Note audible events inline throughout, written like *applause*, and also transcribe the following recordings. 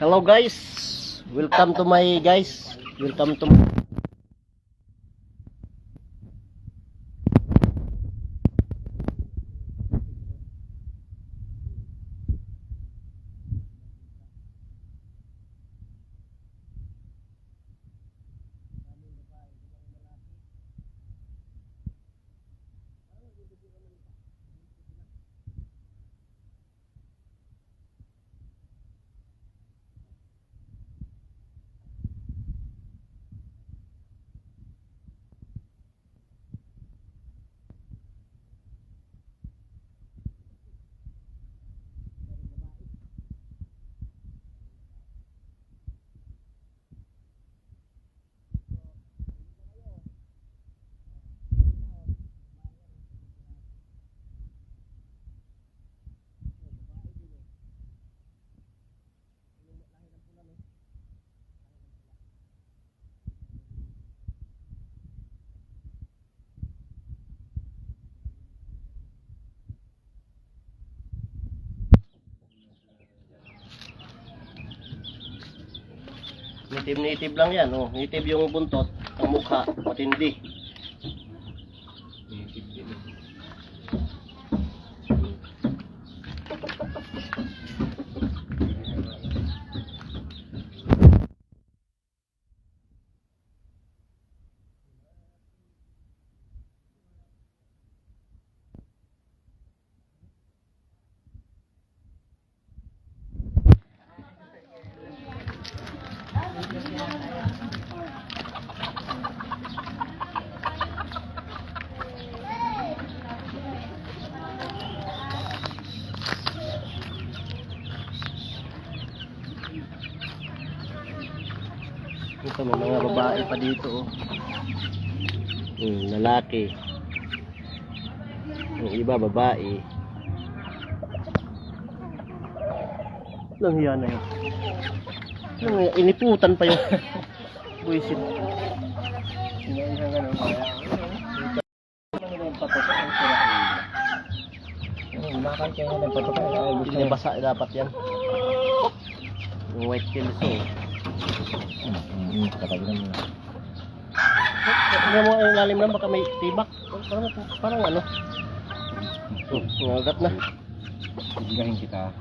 Hello guys. Welcome to my guys. Welcome to Nitib-nitib lang yan. Oh. Nitib yung buntot. Ang mukha. Matindi. Ito may mga babae pa dito. Oh. Hmm, lalaki. Yung iba babae. Lang yan na yun. Lang. Iniputan pa *laughs* yung buisit. Isang ganun kaya. Ano yung patok ay gusto Hindi basa dapat yan. White kills oh. Hmm, mo na. Tingnan mo ang lalim lang baka may tibak. Parang, parang ano. Oh, nangagat na. Ibigahin kita.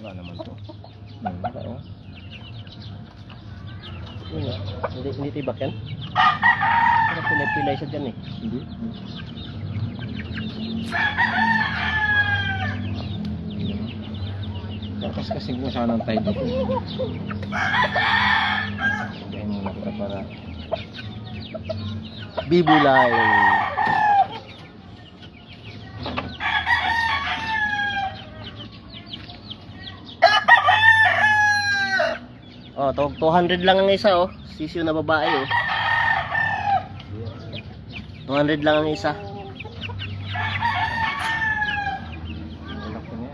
Wala naman to. Hmm, wala oh. Yun, oh. Hindi, hindi tibak yan. Parang pilay-pilay siya dyan eh. Hindi. Kung saan ang tayo dito. Ibigahin muna kita para Bibulay. Oh, to 200 lang ang isa oh. Sisiyo na babae oh. 200 lang ang isa. Malak ko niya.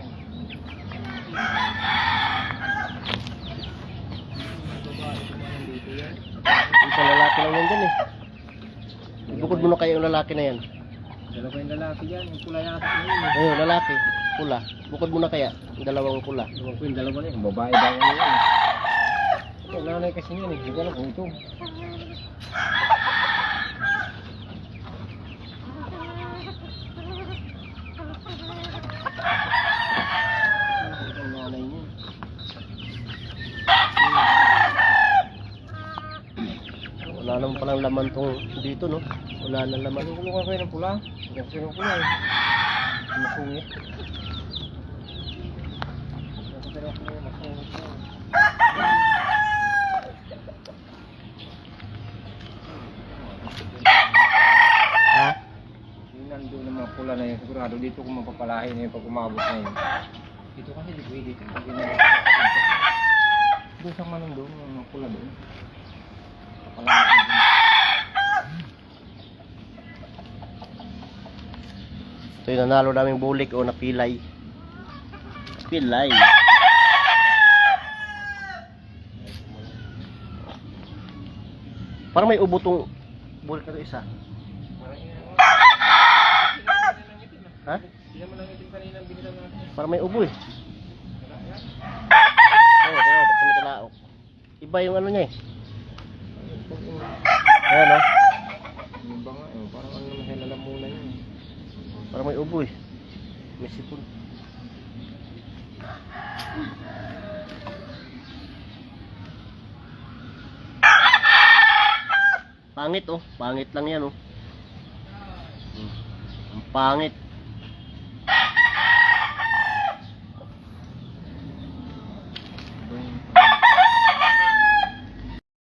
Isang lalaki lang yan dyan eh. Bukod mo na kayo yung lalaki na yan. Dalawa yung lalaki dyan. Yung pula yata eh. Ayun, lalaki. Pula. Bukod mo na kaya. Yung dalawang pula. Yung dalawa na yun. Babae ba yan yun? Yung nanay kasi yun eh. Hindi ko alam kung ito. Yung nanay niya. Wala naman palang laman tong dito no. Wala na laman. Kumuha kayo ng pula? Kasi ng pula eh. Masungit. Ha? Nandun ng mga pula na yun, sigurado dito kung mapapalahin na yun pag umabot na yun. Dito kasi di pwede dito. Sa manong doon, mga pula doon. Ito yung nanalo naming bulik o napilay. Pilay. Parang may ubutong bulik na isa. Ha? Parang may ubo eh. Oh, tingnan mo, pagkamit na oh. Iba yung ano niya eh. Ayan oh. yung ba nga, eh, parang ano naman sa lalamunan yun. eh. Parang may ubo eh. May sipon. Pangit oh. Pangit lang yan oh. Hmm. Ang pangit.